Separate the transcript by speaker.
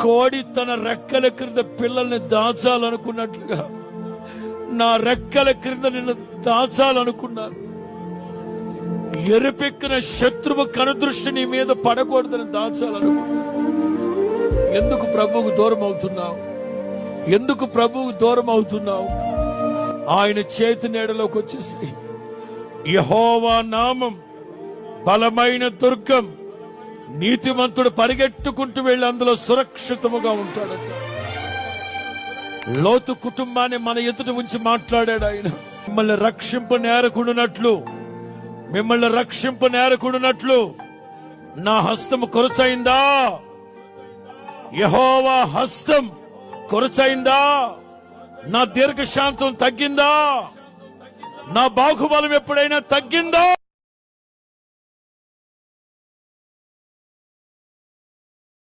Speaker 1: కోడి తన రెక్కల క్రింద పిల్లల్ని దాచాలనుకున్నట్లుగా నా రెక్కల క్రింద నిన్ను దాచాలనుకున్నాను. ఎరుపెక్కిన శత్రువు కనుదృష్టి నీ మీద పడకూడదని దాచాలనుకున్నాను. ఎందుకు ప్రభువుకు దూరం అవుతున్నావు? ఎందుకు ప్రభువుకు దూరం అవుతున్నావు? ఆయన చేతి నీడలోకి వచ్చేసి యహోవా నామం బలమైన దుర్గం. నీతిమంతుడు పరిగెట్టుకుంటూ వెళ్ళి అందులో సురక్షితముగా ఉంటాడు లోతు కుటుంబాన్ని మన ఎదుట ఉంచి మాట్లాడాడు ఆయన. మిమ్మల్ని రక్షింపు నేరకుండునట్లు మిమ్మల్ని రక్షింపు నేరకుండునట్లు నా హస్తము కొరచైందా? యహోవా హస్తం కొరచైందా? నా దీర్ఘశాంతం తగ్గిందా? నా బాహుబలం ఎప్పుడైనా తగ్గిందా?